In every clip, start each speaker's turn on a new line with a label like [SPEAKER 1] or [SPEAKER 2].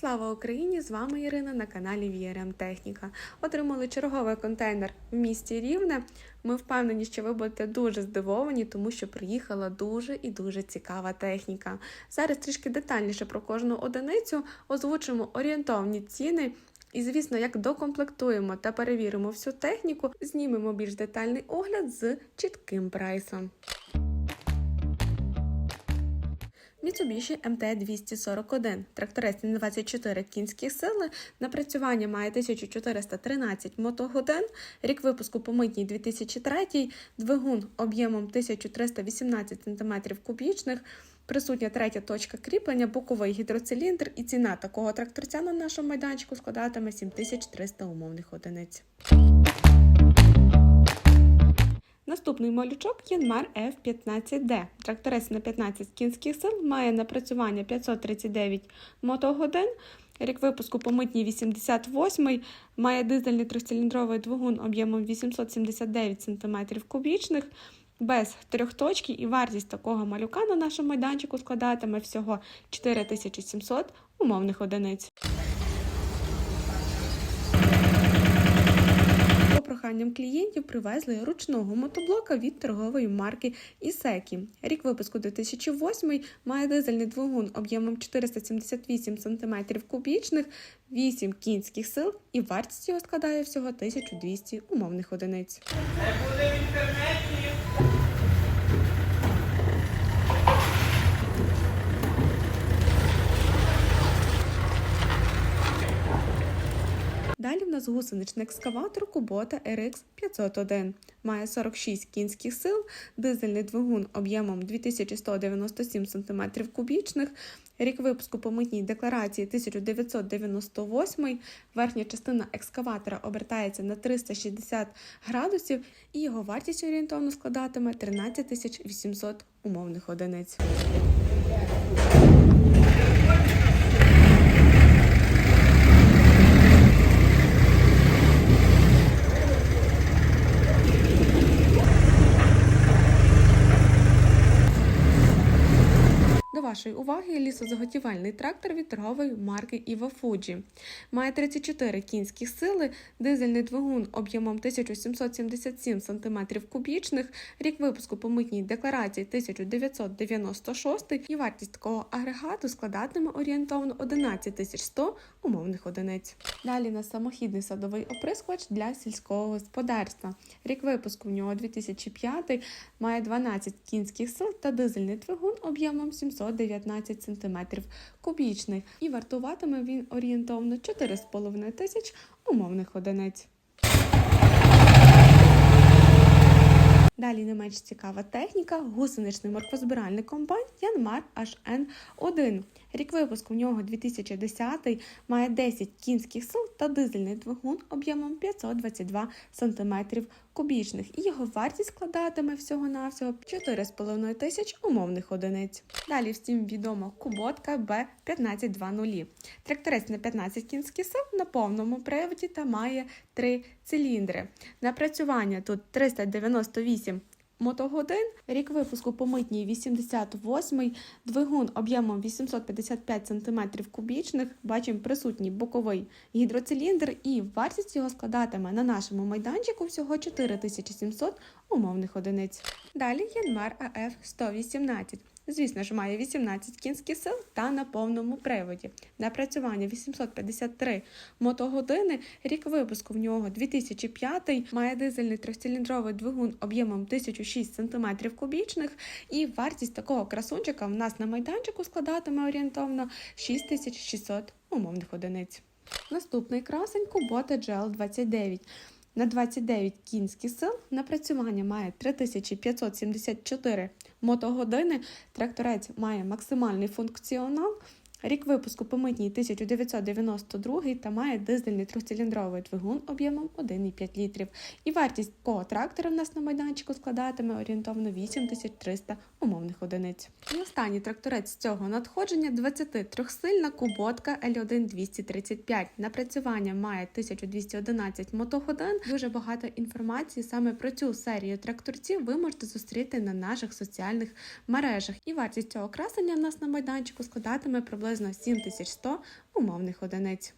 [SPEAKER 1] Слава Україні! З вами Ірина на каналі VRM Техніка. Отримали черговий контейнер в місті Рівне. Ми впевнені, що ви будете дуже здивовані, тому що приїхала дуже і дуже цікава техніка. Зараз трішки детальніше про кожну одиницю озвучимо орієнтовні ціни. І, звісно, як докомплектуємо та перевіримо всю техніку, знімемо більш детальний огляд з чітким прайсом. Mitsubishi MT-241. Тракторець на 24 кінські сили. Напрацювання має 1413 мотогодин. Рік випуску по митній 2003. Двигун об'ємом 1318 см кубічних. Присутня третя точка кріплення, боковий гідроциліндр і ціна такого тракторця на нашому майданчику складатиме 7300 умовних одиниць. Наступний малючок Янмар F15D. Тракторець на 15 кінських сил має напрацювання 539 мотогодин. Рік випуску по митній 88 має дизельний трициліндровий двигун об'ємом 879 см кубічних. Без трьохточки і вартість такого малюка на нашому майданчику складатиме всього 4700 умовних одиниць. Проханням клієнтів привезли ручного мотоблока від торгової марки Ісекі. Рік випуску 2008 має дизельний двигун об'ємом 478 см кубічних, 8 кінських сил і вартість його складає всього 1200 умовних одиниць. Далі в нас гусеничний екскаватор Kubota RX 501. Має 46 кінських сил, дизельний двигун об'ємом 2197 см кубічних. Рік випуску по митній декларації 1998. Верхня частина екскаватора обертається на 360 градусів, і його вартість орієнтовно складатиме 13 800 умовних одиниць. Вашої уваги лісозаготівельний трактор від торгової марки Іва Fuji. Має 34 кінські сили, дизельний двигун об'ємом 1777 см кубічних, рік випуску по митній декларації 1996 і вартість такого агрегату складатиме орієнтовно 11 100 умовних одиниць. Далі на самохідний садовий оприскувач для сільського господарства. Рік випуску в нього 2005, має 12 кінських сил та дизельний двигун об'ємом 719 см кубічний і вартуватиме він орієнтовно 4,5 тисяч умовних одиниць. Далі не менш цікава техніка, гусеничний морквозбиральний комбайн Янмар HN1. Рік випуску в нього 2010, має 10 кінських сил та дизельний двигун об'ємом 522 см кубічних. І його вартість складатиме всього-навсього 4,5 тисяч умовних одиниць. Далі всім відомо куботка B1520. Тракторець на 15 кінських сил на повному приводі та має 3 циліндри. Напрацювання тут 398 мотогодин, рік випуску по митній 88, двигун об'ємом 855 см кубічних, бачимо присутній боковий гідроциліндр і вартість його складатиме на нашому майданчику всього 4700 умовних одиниць. Далі Янмар АФ 118. Звісно ж, має 18 кінських сил та на повному приводі. Напрацювання 853 мотогодини. Рік випуску в нього 2005, має дизельний трьохциліндровий двигун об'ємом 1006 см кубічних. І вартість такого красунчика в нас на майданчику складатиме орієнтовно 6600 умовних одиниць. Наступний красень Kubota GL29. На 29 кінських сил напрацювання має 3574 мотогодини. Тракторець має максимальний функціонал. Рік випуску по митній 1992 та має дизельний трьохциліндровий двигун об'ємом 1,5 літрів. І вартість такого трактора в нас на майданчику складатиме орієнтовно 8300 умовних одиниць. І останній тракторець з цього надходження 23-сильна куботка L1 235. Напрацювання має 1211 мотогодин. Дуже багато інформації саме про цю серію тракторців ви можете зустріти на наших соціальних мережах. І вартість цього красення в нас на майданчику складатиме приблизно приблизно 7100 умовних одиниць.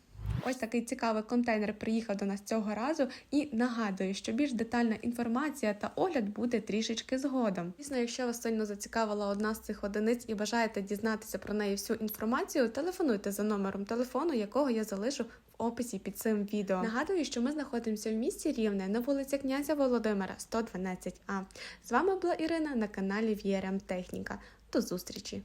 [SPEAKER 1] Ось такий цікавий контейнер приїхав до нас цього разу і нагадую, що більш детальна інформація та огляд буде трішечки згодом. Звісно, якщо вас сильно зацікавила одна з цих одиниць і бажаєте дізнатися про неї всю інформацію, телефонуйте за номером телефону, якого я залишу в описі під цим відео. Нагадую, що ми знаходимося в місті Рівне на вулиці князя Володимира, 112А. З вами була Ірина на каналі VRM Техніка. До зустрічі!